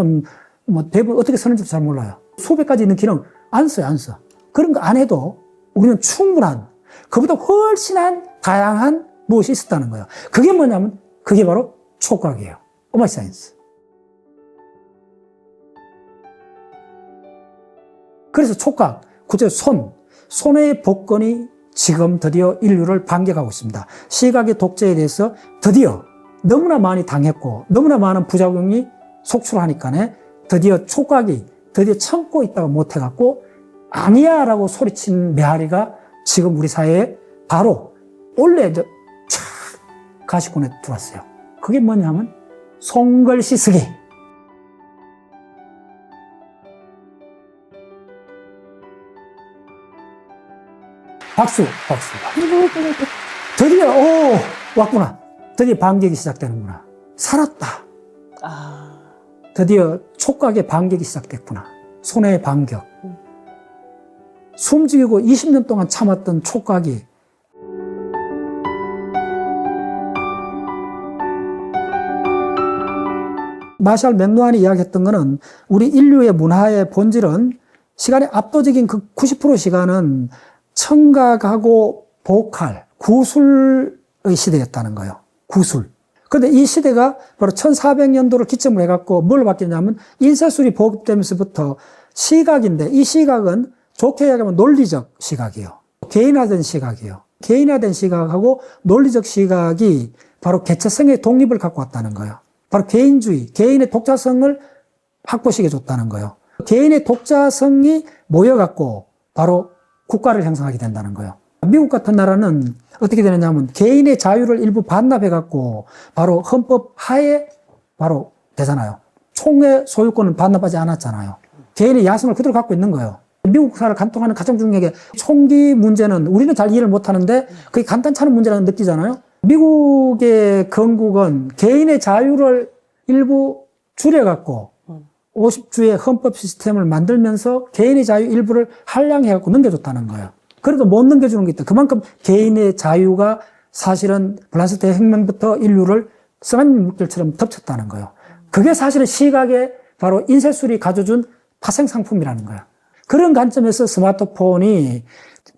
음, 뭐 대부분 어떻게 쓰는지 잘 몰라요. 수백 가지 있는 기능 안 써요, 안 써. 그런 거 안 해도 우리는 충분한, 그보다 훨씬 한 다양한 무엇이 있었다는 거예요. 그게 뭐냐면, 그게 바로 촉각이에요. 오마이 사이언스. 그래서 촉각, 구체적으로 손, 손의 복권이 지금 드디어 인류를 반격하고 있습니다. 시각의 독재에 대해서 드디어 너무나 많이 당했고 너무나 많은 부작용이 속출하니까 드디어 촉각이 드디어 참고 있다가 못해갖고 아니야 라고 소리친 메아리가 지금 우리 사회에 바로 원래 저, 촥 가시권에 들어왔어요. 그게 뭐냐면 송글씨 쓰기. 박수, 박수. 드디어, 오, 왔구나. 드디어 반격이 시작되는구나. 살았다. 아, 드디어 촉각의 반격이 시작됐구나. 손의 반격. 숨죽이고 20년 동안 참았던 촉각이 마샬 맥루한이 이야기했던 것은 우리 인류의 문화의 본질은 시간의 압도적인 그 90% 시간은 청각하고 보컬, 구술의 시대였다는 거예요. 구술. 그런데 이 시대가 바로 1400년도를 기점으로 해갖고 뭘 바뀌냐면 인쇄술이 보급되면서부터 시각인데 이 시각은 좋게 이야기하면 논리적 시각이에요. 개인화된 시각이에요. 개인화된 시각하고 논리적 시각이 바로 개체성의 독립을 갖고 왔다는 거예요. 바로 개인주의, 개인의 독자성을 확보시켜 줬다는 거예요. 개인의 독자성이 모여갖고 바로 국가를 형성하게 된다는 거예요. 미국 같은 나라는 어떻게 되느냐면 개인의 자유를 일부 반납해갖고 바로 헌법 하에 바로 되잖아요. 총의 소유권은 반납하지 않았잖아요. 개인의 야성을 그대로 갖고 있는 거예요. 미국 사를 간통하는 가장 중요한 게 총기 문제는 우리는 잘 이해를 못 하는데 그게 간단찮은 문제라는 느끼잖아요. 미국의 건국은 개인의 자유를 일부 줄여갖고 50주의 헌법 시스템을 만들면서 개인의 자유 일부를 한량해갖고 넘겨줬다는 거예요. 그래도 못 넘겨주는 게 있다. 그만큼 개인의 자유가 사실은 플라스 대혁명부터 인류를 쓰나미 물결처럼 덮쳤다는 거예요. 그게 사실은 시각에 바로 인쇄술이 가져준 파생 상품이라는 거예요. 그런 관점에서 스마트폰이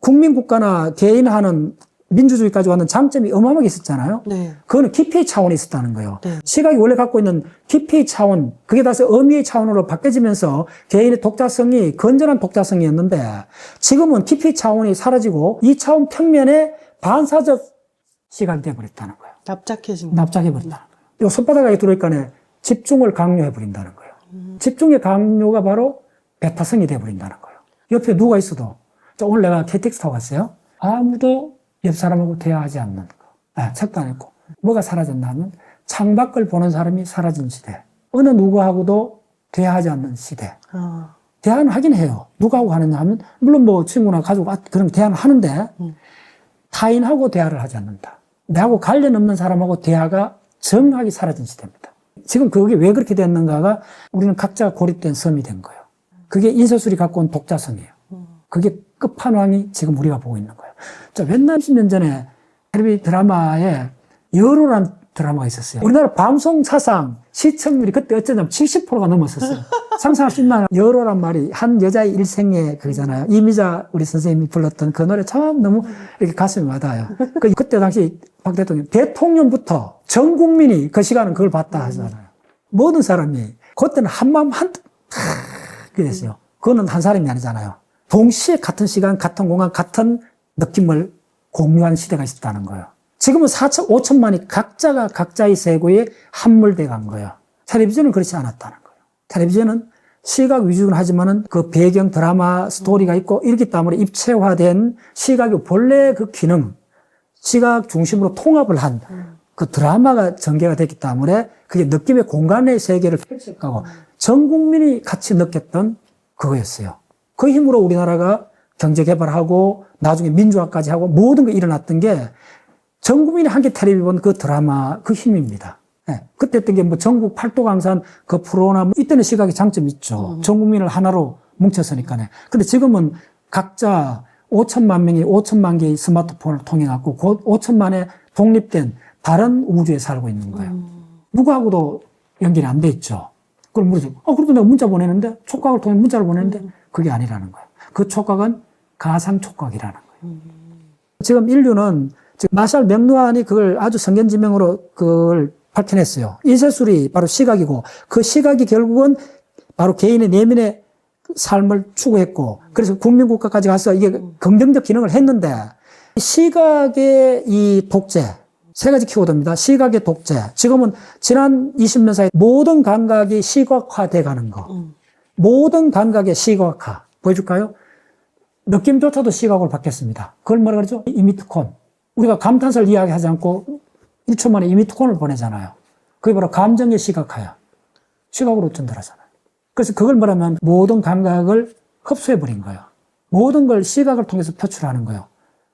국민 국가나 개인하는 민주주의까지 왔는 장점이 어마어마하게 있었잖아요. 네. 그거는 깊이의 차원이 있었다는 거예요. 네. 시각이 원래 갖고 있는 깊이의 차원, 그게 다시 의미의 차원으로 바뀌어지면서 개인의 독자성이 건전한 독자성이었는데 지금은 깊이의 차원이 사라지고 이 차원 평면에 반사적 시각이 되어버렸다는 거예요. 납작해진. 납작해버린다는 거예요. 요 손바닥에 들어오니까 집중을 강요해버린다는 거예요. 집중의 강요가 바로 배타성이 돼버린다는 거예요. 옆에 누가 있어도, 저 오늘 내가 KTX 타고 갔어요. 아무도 옆 사람하고 대화하지 않는 거. 아, 책도 안 읽고. 뭐가 사라졌나 하면 창밖을 보는 사람이 사라진 시대. 어느 누구하고도 대화하지 않는 시대. 아, 대화는 하긴 해요. 누구하고 하느냐 하면, 물론 뭐 친구나 가족, 아, 그런 대화는 하는데, 음. 타인하고 대화를 하지 않는다. 나하고 관련 없는 사람하고 대화가 정확하게 사라진 시대입니다. 지금 그게 왜 그렇게 됐는가가 우리는 각자 고립된 섬이 된 거예요. 그게 인쇄술이 갖고 온 독자성이에요. 그게 끝판왕이 지금 우리가 보고 있는 거예요. 자, 몇몇 10년 전에 텔레비 드라마에 여로란 드라마가 있었어요. 우리나라 방송 사상 시청률이 그때 어쩌냐면 70%가 넘었었어요. 상상할 수 있나요? 여로란 말이 한 여자의 일생의 그잖아요. 이미자 우리 선생님이 불렀던 그 노래 참 너무 이렇게 가슴이 와닿아요. 그 그때 당시 박 대통령, 대통령부터 전 국민이 그 시간은 그걸 봤다 하잖아요. 모든 사람이 그때는 한마음 한, 그게 됐어요. 그거는 한 사람이 아니잖아요. 동시에 같은 시간, 같은 공간, 같은 느낌을 공유한 시대가 있었다는 거예요. 지금은 4천, 5천만이 각자가 각자의 세고에 함몰돼 간 거예요. 텔레비전은 그렇지 않았다는 거예요. 텔레비전은 시각 위주는 하지만은 그 배경 드라마 스토리가 있고 이렇기 때문에 입체화된 시각의 본래 그 기능, 시각 중심으로 통합을 한 그 드라마가 전개가 됐기 때문에 그게 느낌의 공간의 세계를 펼쳐가고 전 국민이 같이 느꼈던 그거였어요. 그 힘으로 우리나라가 경제 개발하고 나중에 민주화까지 하고 모든 게 일어났던 게 전 국민이 한개 텔레비 본 그 드라마 그 힘입니다. 예. 그때 했던 게 뭐 전국 팔도 강산 그 프로나 뭐 이때는 시각의 장점이 있죠. 전 국민을 하나로 뭉쳤으니까요. 근데 지금은 각자 5천만 명이 5천만 개의 스마트폰을 통해 갖고 그 5천만의 독립된 다른 우주에 살고 있는 거예요. 누구하고도 연결이 안 돼 있죠. 그럼 물어서, 어, 그래도 내가 문자 보내는데, 촉각을 통해 문자를 보내는데, 그게 아니라는 거예요. 그 촉각은 가상 촉각이라는 거예요. 지금 인류는, 지금 마샬 맥루안이 그걸 아주 성견지명으로 그걸 밝혀냈어요. 인쇄술이 바로 시각이고, 그 시각이 결국은 바로 개인의 내면의 삶을 추구했고, 그래서 국민국가까지 가서 이게 긍정적 기능을 했는데, 시각의 이 독재, 세 가지 키워드입니다. 시각의 독재. 지금은 지난 20년 사이 모든 감각이 시각화돼 가는 거. 모든 감각의 시각화. 보여줄까요? 느낌조차도 시각으로 바뀌었습니다. 그걸 뭐라 그러죠? 이미트콘. 우리가 감탄사를 이야기하지 않고 1초 만에 이미트콘을 보내잖아요. 그게 바로 감정의 시각화야. 시각으로 전달하잖아요. 그래서 그걸 뭐라면 모든 감각을 흡수해버린 거예요. 모든 걸 시각을 통해서 표출하는 거예요.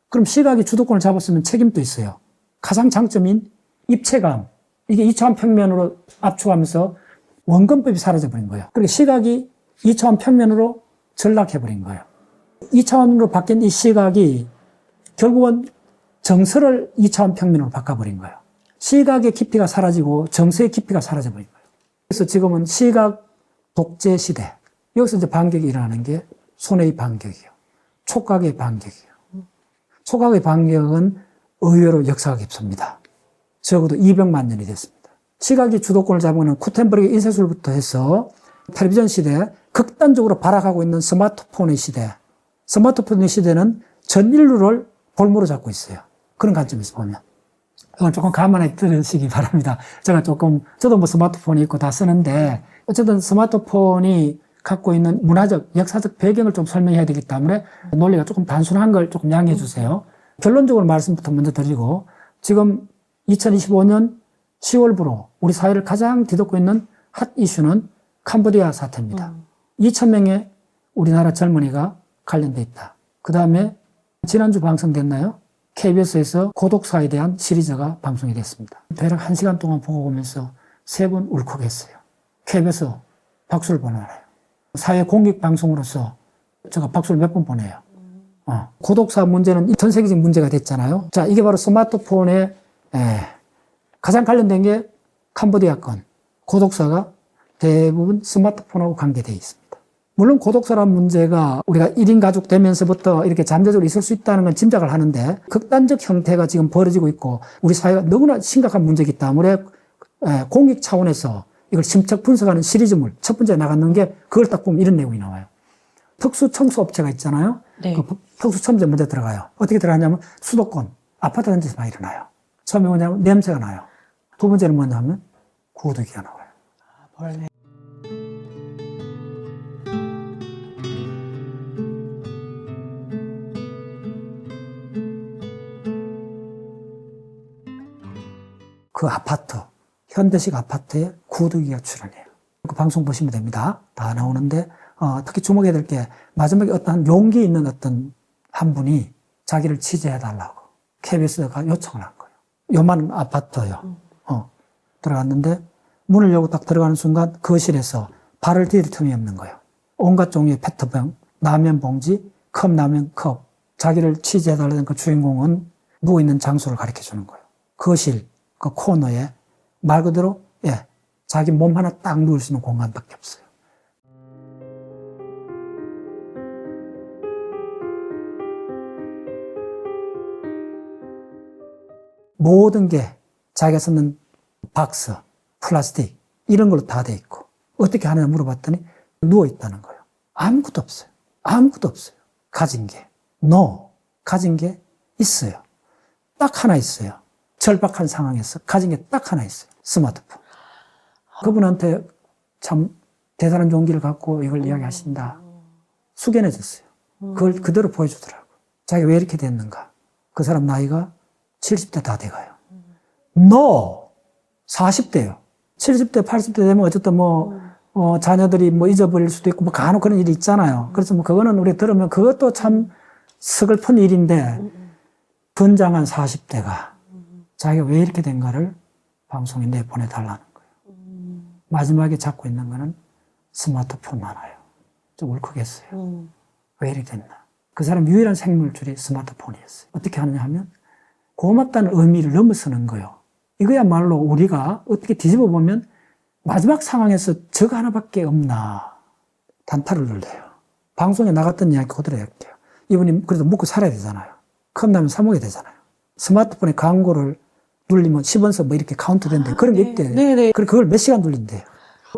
그럼 시각이 주도권을 잡았으면 책임도 있어요. 가장 장점인 입체감. 이게 2차원 평면으로 압축하면서 원근법이 사라져버린 거예요. 그리고 시각이 2차원 평면으로 전락해버린 거예요. 2차원으로 바뀐 이 시각이 결국은 정서를 2차원 평면으로 바꿔버린 거예요. 시각의 깊이가 사라지고 정서의 깊이가 사라져버린 거예요. 그래서 지금은 시각 독재 시대. 여기서 이제 반격이 일어나는 게 손의 반격이요. 촉각의 반격이요. 촉각의 반격은 의외로 역사가 깊습니다. 적어도 200만 년이 됐습니다. 시각이 주도권을 잡은 쿠텐버그의 인쇄술부터 해서 텔레비전 시대, 극단적으로 발악하고 있는 스마트폰의 시대. 스마트폰의 시대는 전 인류를 볼모로 잡고 있어요. 그런 관점에서 보면. 이건 조금 감안해 들으시기 바랍니다. 제가 조금, 저도 뭐 스마트폰이 있고 다 쓰는데, 어쨌든 스마트폰이 갖고 있는 문화적, 역사적 배경을 좀 설명해야 되기 때문에 논리가 조금 단순한 걸 조금 양해해 주세요. 결론적으로 말씀부터 먼저 드리고, 지금 2025년 10월부로 우리 사회를 가장 뒤덮고 있는 핫 이슈는 캄보디아 사태입니다. 2,000명의 우리나라 젊은이가 관련돼 있다. 그 다음에 지난주 방송됐나요? KBS에서 고독사에 대한 시리즈가 방송이 됐습니다. 대략 1시간 동안 보고 오면서 세 번 울컥했어요. KBS 박수를 보내나요? 사회 공익 방송으로서 제가 박수를 몇 번 보내요. 어, 고독사 문제는 전 세계적 문제가 됐잖아요. 자, 이게 바로 스마트폰에 에, 가장 관련된 게 캄보디아 건. 고독사가 대부분 스마트폰하고 관계되어 있습니다. 물론 고독사란 문제가 우리가 1인 가족 되면서부터 이렇게 잠재적으로 있을 수 있다는 건 짐작을 하는데 극단적 형태가 지금 벌어지고 있고 우리 사회가 너무나 심각한 문제이기 때문에 에, 공익 차원에서 이걸 심층 분석하는 시리즈물 첫 번째 나갔는 게 그걸 딱 보면 이런 내용이 나와요. 특수 청소 업체가 있잖아요. 네. 그 특수 청소제 먼저 들어가요. 어떻게 들어가냐면 수도권, 아파트 단지에서 많이 일어나요. 처음에 뭐냐면 냄새가 나요. 두 번째는 뭐냐면 구두기가 나와요. 벌레. 그 아파트, 현대식 아파트에 구두기가 출연해요. 그 방송 보시면 됩니다. 다 나오는데, 어, 특히 주목해야 될 게, 마지막에 어떤 용기 있는 어떤 한 분이 자기를 취재해달라고 KBS가 요청을 한 거예요. 요만 아파트요. 어, 들어갔는데, 문을 열고 딱 들어가는 순간 거실에서 발을 디딜 틈이 없는 거예요. 온갖 종류의 페트병, 라면 봉지, 컵 라면 컵. 자기를 취재해달라는 그 주인공은 누워있는 장소를 가르쳐 주는 거예요. 거실, 그 코너에 말 그대로, 예, 자기 몸 하나 딱 누울 수 있는 공간밖에 없어요. 모든 게 자기가 쓰는 박스, 플라스틱, 이런 걸로 다 돼 있고, 어떻게 하느냐 물어봤더니 누워 있다는 거예요. 아무것도 없어요. 아무것도 없어요. 가진 게. no. 가진 게 있어요. 딱 하나 있어요. 절박한 상황에서 가진 게 딱 하나 있어요. 스마트폰. 그분한테 참 대단한 용기를 갖고 이걸 이야기하신다. 숙연해졌어요. 그걸 그대로 보여주더라고. 자기가 왜 이렇게 됐는가. 그 사람 나이가 70대 다 돼가요. no! 40대요. 70대, 80대 되면 어쨌든 뭐, 어, 자녀들이 뭐 잊어버릴 수도 있고 뭐 간혹 그런 일이 있잖아요. 그래서 뭐 그거는 우리 들으면 그것도 참 서글픈 일인데, 건장한 40대가 자기가 왜 이렇게 된가를 방송에 내보내달라는 거예요. 마지막에 잡고 있는 거는 스마트폰 하나요. 좀 울컥했어요. 음. 왜 이렇게 됐나. 그 사람 유일한 생물줄이 스마트폰이었어요. 어떻게 하느냐 하면 고맙다는 의미를 넘어서는 거예요. 이거야말로 우리가 어떻게 뒤집어 보면 마지막 상황에서 저거 하나밖에 없나 단타를 눌러요. 방송에 나갔던 이야기 그대로 할게요. 이분이 그래도 먹고 살아야 되잖아요. 컵라면 사 먹어야 되잖아요. 스마트폰에 광고를 눌리면 10원서 뭐 이렇게 카운트 된대. 그런 게 있대. 네네. 그래 그걸 몇 시간 눌린대요.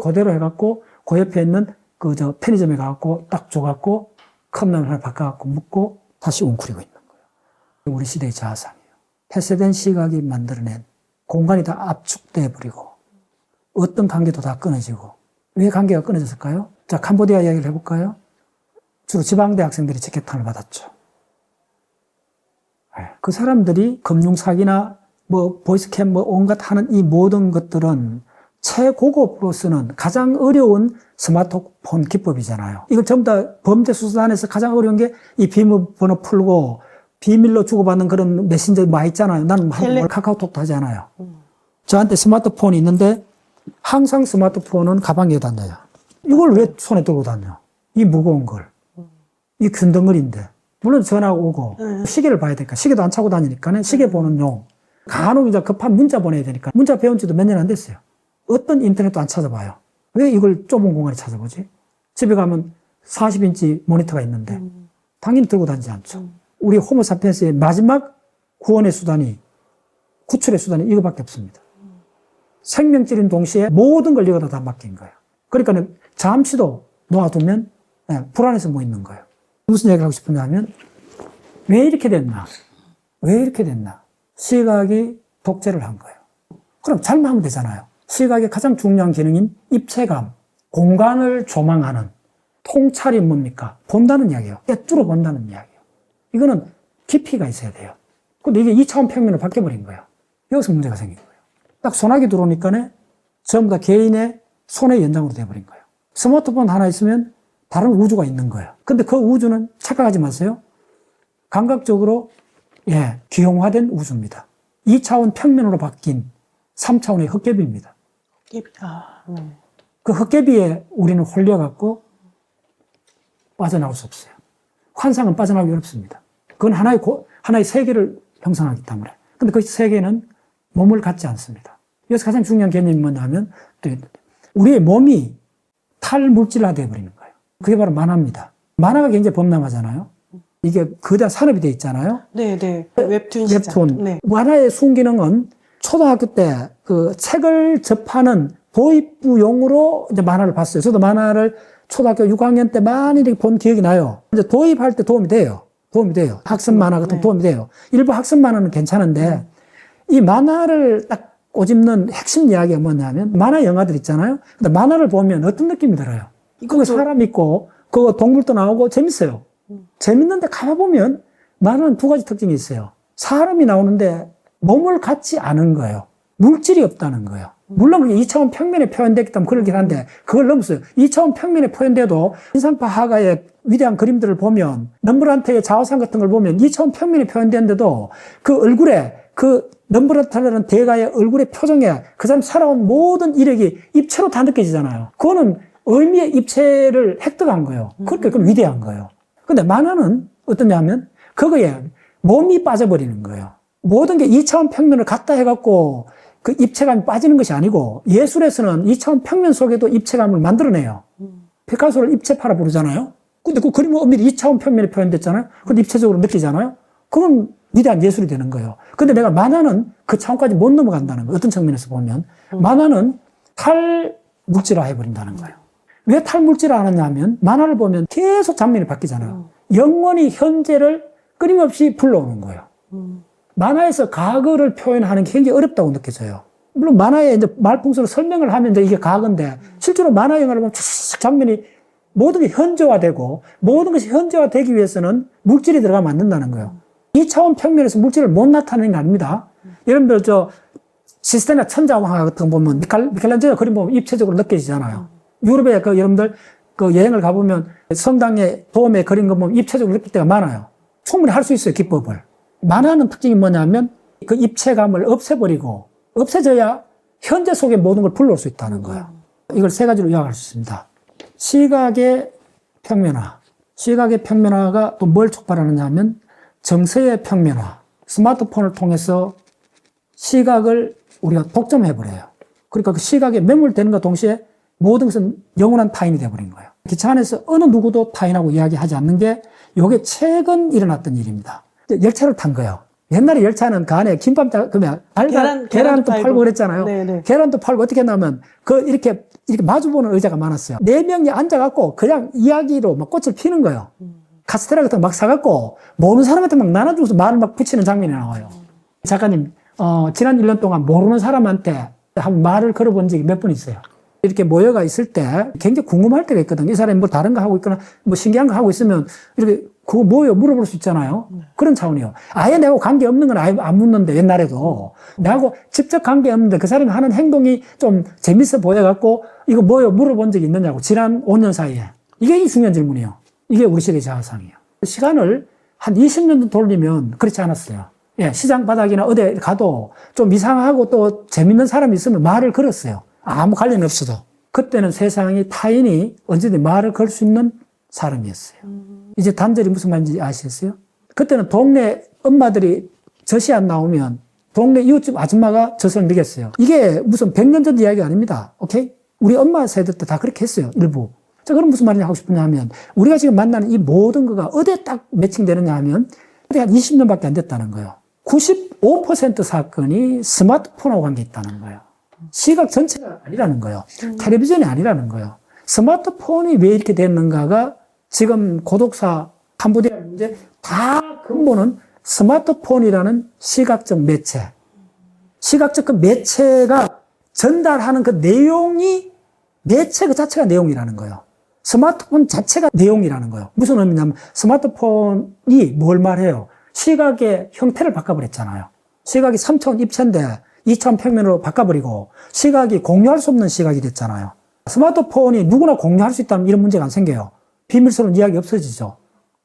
그대로 해갖고 그 옆에 있는 그 저 편의점에 가갖고 딱 줘갖고 컵라면 하나 바꿔갖고 먹고 다시 웅크리고 있는 거예요. 우리 시대의 자아상이에요. 폐쇄된 시각이 만들어낸 공간이 다 압축돼 버리고 어떤 관계도 다 끊어지고 왜 관계가 끊어졌을까요? 자 캄보디아 이야기를 해볼까요? 주로 지방대 학생들이 직격탄을 받았죠. 예, 그 사람들이 금융 사기나 뭐 보이스캠 뭐 온갖 하는 이 모든 것들은 최고급으로 쓰는 가장 어려운 스마트폰 기법이잖아요. 이걸 전부 다 범죄 수사단에서 가장 어려운 게 이 비밀번호 풀고 비밀로 주고받는 그런 메신저 많이 있잖아요. 나는 텔레- 카카오톡도 하지 않아요. 저한테 스마트폰이 있는데 항상 스마트폰은 가방에 다녀요. 이걸 왜 손에 들고 다녀? 이 무거운 걸. 이 균덩어리인데. 물론 전화 오고 네. 시계를 봐야 되니까 시계도 안 차고 다니니까 시계 보는 용. 간혹 이제 급한 문자 보내야 되니까 문자 배운 지도 몇 년 안 됐어요. 어떤 인터넷도 안 찾아봐요. 왜 이걸 좁은 공간에 찾아보지? 집에 가면 40인치 모니터가 있는데 당연히 들고 다니지 않죠. 우리 호모사피엔스의 마지막 구원의 수단이 구출의 수단이 이거밖에 없습니다. 생명줄인 동시에 모든 걸 여기다 다 맡긴 거예요. 그러니까 잠시도 놓아두면 예, 불안해서 뭐 있는 거예요. 무슨 얘기를 하고 싶은가 하면 왜 이렇게 됐나? 왜 이렇게 됐나? 시각이 독재를 한 거예요. 그럼 잘못하면 되잖아요. 시각의 가장 중요한 기능인 입체감, 공간을 조망하는 통찰이 뭡니까? 본다는 이야기예요. 꿰뚫어 본다는 이야기예요. 이거는 깊이가 있어야 돼요. 근데 이게 2차원 평면으로 바뀌어버린 거예요. 여기서 문제가 생긴 거예요. 딱 소나기 들어오니까 전부 다 개인의 손의 연장으로 돼버린 거예요. 스마트폰 하나 있으면 다른 우주가 있는 거예요. 근데 그 우주는 착각하지 마세요. 감각적으로, 예, 기형화된 우주입니다. 2차원 평면으로 바뀐 3차원의 헛개비입니다. 아, 네. 그 헛개비에 우리는 홀려갖고 빠져나올 수 없어요. 환상은 빠져나오기 어렵습니다. 그건 하나의, 고- 하나의 세계를 형성하기 때문에. 근데 그 세계는 몸을 갖지 않습니다. 여기서 가장 중요한 개념이 뭐냐 하면, 또 우리의 몸이 탈물질화 되어버리는 거예요. 그게 바로 만화입니다. 만화가 굉장히 범람하잖아요. 이게 거대한 산업이 돼 있잖아요. 네 네. 웹툰 시장. 웹툰. 네. 만화의 순기능은 초등학교 때 그 책을 접하는 도입부용으로 이제 만화를 봤어요. 저도 만화를 초등학교 6학년 때 많이 이렇게 본 기억이 나요. 이제 도입할 때 도움이 돼요. 도움이 돼요. 학습 만화 같은 네. 도움이 돼요. 일부 학습 만화는 괜찮은데 이 만화를 딱 꼬집는 핵심 이야기가 뭐냐면 만화 영화들 있잖아요. 근데 만화를 보면 어떤 느낌이 들어요? 그거 사람 있고 그거 동물도 나오고 재밌어요. 재밌는데 가보면 만화는 두 가지 특징이 있어요. 사람이 나오는데 몸을 갖지 않은 거예요. 물질이 없다는 거예요. 물론 그게 2차원 평면에 표현됐기 때문에 그러긴 한데 그걸 넘었어요. 2차원 평면에 표현돼도 인상파 하가의 위대한 그림들을 보면 넘브란트의 자화상 같은 걸 보면 2차원 평면에 표현됐는데도 그 얼굴에 그 넘브란트라는 대가의 얼굴의 표정에 그 사람 살아온 모든 이력이 입체로 다 느껴지잖아요. 그거는 의미의 입체를 획득한 거예요. 그러니까 그건 위대한 거예요. 근데 만화는 어떠냐면 그거에 몸이 빠져버리는 거예요. 모든 게 2차원 평면을 갖다 해갖고 그 입체감이 빠지는 것이 아니고 예술에서는 2차원 평면 속에도 입체감을 만들어내요. 피카소를 입체파라 부르잖아요. 근데 그 그림은 엄밀히 2차원 평면에 표현됐잖아요. 근데 입체적으로 느끼잖아요. 그건 위대한 예술이 되는 거예요. 근데 내가 만화는 그 차원까지 못 넘어간다는 거예요. 어떤 측면에서 보면. 만화는 탈 물질화 해버린다는 거예요. 왜 탈물질화 하느냐 하면 만화를 보면 계속 장면이 바뀌잖아요. 영원히 현재를 끊임없이 불러오는 거예요. 만화에서 과거를 표현하는 게 굉장히 어렵다고 느껴져요. 물론 만화에 이제 말풍선으로 설명을 하면 이제 이게 과거인데 실제로 만화 영화를 보면 쫙 장면이 모든 게 현재화되고 모든 것이 현재화되기 위해서는 물질이 들어가면 안 된다는 거예요. 2차원 평면에서 물질을 못 나타내는 게 아닙니다. 여러분들 저 시스테나 천자왕화 같은 거 보면 미켈란젤로 그림 보면 입체적으로 느껴지잖아요. 유럽에 그 여러분들 그 여행을 가보면 성당에 도움에 그린 거 보면 입체적으로 느낄 때가 많아요. 충분히 할 수 있어요, 기법을. 만화는 특징이 뭐냐면 그 입체감을 없애버리고 없애져야 현재 속에 모든 걸 불러올 수 있다는 거예요. 이걸 세 가지로 요약할 수 있습니다. 시각의 평면화. 시각의 평면화가 또 뭘 촉발하느냐 하면 정서의 평면화. 스마트폰을 통해서 시각을 우리가 독점해버려요. 그러니까 그 시각에 매몰되는과 동시에 모든 것은 영원한 타인이 되어버린 거예요. 기차 안에서 어느 누구도 타인하고 이야기하지 않는 게 이게 최근 일어났던 일입니다. 열차를 탄 거예요. 옛날에 열차는 그 안에 김밥 자, 그러면 알바, 계란- 계란도, 팔고, 팔고. 그랬잖아요. 네네. 계란도 팔고 어떻게 했냐면 그 이렇게 이렇게 마주보는 의자가 많았어요. 네 명이 앉아갖고 그냥 이야기로 막 꽃을 피는 거예요. 카스테라 같은 거 막 사갖고 모르는 사람한테 막 나눠주면서 말을 막 붙이는 장면이 나와요. 작가님, 어, 지난 1년 동안 모르는 사람한테 한 말을 걸어본 적이 몇 번 있어요. 이렇게 모여가 있을 때 굉장히 궁금할 때가 있거든요. 이 사람이 뭐 다른 거 하고 있거나 뭐 신기한 거 하고 있으면 이렇게 그거 뭐예요? 물어볼 수 있잖아요. 그런 차원이요. 아예 내하고 관계 없는 건 아예 안 묻는데 옛날에도 내하고 직접 관계 없는데 그 사람이 하는 행동이 좀 재밌어 보여갖고 이거 뭐예요? 물어본 적이 있느냐고 지난 5년 사이에 이게 중요한 질문이에요. 이게 우리 시대의 자아상이에요. 시간을 한 20년 정도 돌리면 그렇지 않았어요. 예, 시장 바닥이나 어디 가도 좀 이상하고 또 재밌는 사람이 있으면 말을 걸었어요. 아무 관련 없어도. 그때는 세상이 타인이 언제든 말을 걸 수 있는 사람이었어요. 이제 단절이 무슨 말인지 아시겠어요? 그때는 동네 엄마들이 젖이 안 나오면 동네 이웃집 아줌마가 젖을 먹였어요. 이게 무슨 100년 전 이야기 아닙니다. 오케이? 우리 엄마 세대 때 다 그렇게 했어요. 일부. 자, 그럼 무슨 말이냐 하고 싶으냐 하면 우리가 지금 만나는 이 모든 거가 어디에 딱 매칭되느냐 하면 한 20년밖에 안 됐다는 거예요. 95% 사건이 스마트폰하고 관계 있다는 거예요. 시각 전체가 아니라는 거예요. 텔레비전이 아니라는 거예요. 스마트폰이 왜 이렇게 됐는가가 지금 고독사 캄보디아 문제 다 근본은 스마트폰이라는 시각적 매체. 시각적 그 매체가 전달하는 그 내용이 매체 그 자체가 내용이라는 거예요. 스마트폰 자체가 내용이라는 거예요. 무슨 의미냐면 스마트폰이 뭘 말해요? 시각의 형태를 바꿔버렸잖아요. 시각이 3차원 입체인데 2차원 평면으로 바꿔버리고 시각이 공유할 수 없는 시각이 됐잖아요. 스마트폰이 누구나 공유할 수 있다면 이런 문제가 안 생겨요. 비밀스러운 이야기 없어지죠.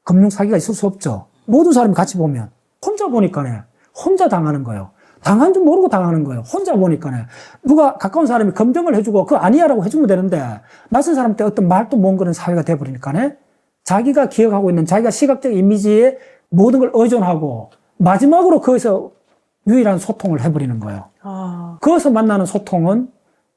금융 사기가 있을 수 없죠. 모든 사람이 같이 보면 혼자 보니까네 혼자 당하는 거예요. 당한 줄 모르고 당하는 거예요. 혼자 보니까네 누가 가까운 사람이 검증을 해주고 그거 아니야라고 해주면 되는데 낯선 사람한테 어떤 말도 못 거는 사회가 돼버리니까네 자기가 기억하고 있는 자기가 시각적 이미지에 모든 걸 의존하고 마지막으로 거기서 유일한 소통을 해버리는 거예요. 아, 거기서 만나는 소통은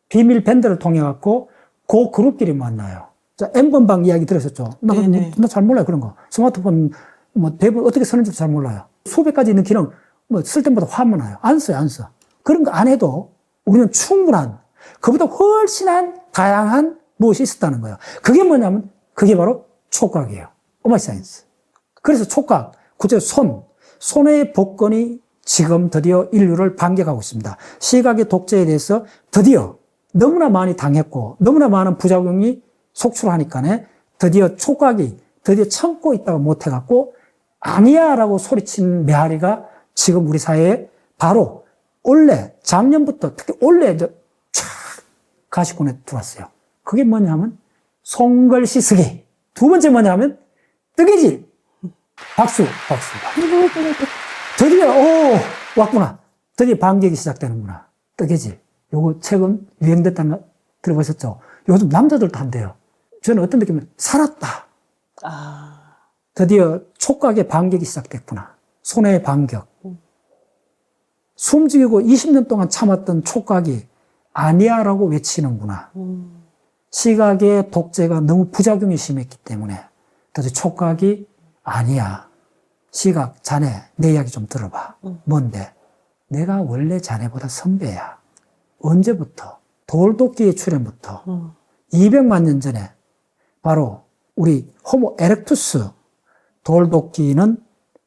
비밀 밴드를 통해 갖고 그 그룹끼리 만나요. 자, N번방 이야기 들으셨죠? 나. 나 잘 몰라요, 그런 거. 스마트폰, 뭐, 대부분 어떻게 쓰는지 잘 몰라요. 수백 가지 있는 기능, 뭐, 쓸 때마다 화만 나요. 안 써요, 안 써. 그런 거 안 해도 우리는 충분한, 그보다 훨씬 한 다양한 무엇이 있었다는 거예요. 그게 뭐냐면, 그게 바로 촉각이에요. 오마이 사이언스. 그래서 촉각, 구체적으로 손, 손의 복권이 지금 드디어 인류를 반격하고 있습니다. 시각의 독재에 대해서 드디어 너무나 많이 당했고 너무나 많은 부작용이 속출하니까네 드디어 촉각이 드디어 참고 있다가 못해갖고 아니야라고 소리친 메아리가 지금 우리 사회에 바로 올해 작년부터 특히 올해 촥 가시권에 들어왔어요. 그게 뭐냐면 송글씨 쓰기. 두 번째 뭐냐면 뜨개질. 박수, 박수. 드디어, 오, 왔구나. 드디어 반격이 시작되는구나. 뜨개질. 요거 최근 유행됐다는 거 들어보셨죠? 요즘 남자들도 한대요. 저는 어떤 느낌이면 살았다. 아, 드디어 촉각의 반격이 시작됐구나. 손의 반격. 숨죽이고 20년 동안 참았던 촉각이 아니야라고 외치는구나. 음, 시각의 독재가 너무 부작용이 심했기 때문에 도대체 촉각이 아니야. 시각, 자네, 내 이야기 좀 들어봐. 뭔데? 내가 원래 자네보다 선배야. 언제부터? 돌도끼의 출현부터 음, 200만 년 전에 바로 우리 호모 에렉투스 돌도끼는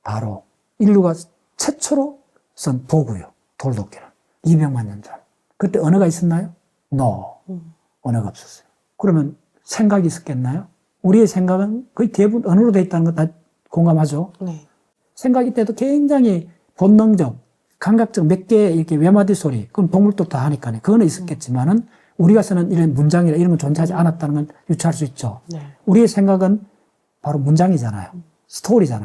바로 인류가 최초로 쓴 도구요. 돌도끼는. 200만 년 전. 그때 언어가 있었나요? No. 음. 언어가 없었어요. 그러면 생각이 있었겠나요? 우리의 생각은 거의 대부분 언어로 되어 있다는 거 다 공감하죠? 네. 생각이 때도 굉장히 본능적, 감각적 몇 개의 이렇게 외마디 소리, 그건 동물도 다 하니까요. 그거는 있었겠지만은 우리가 쓰는 이런 문장이나 이런 건 존재하지 않았다는 건 유추할 수 있죠. 네. 우리의 생각은 바로 문장이잖아요. 스토리잖아요.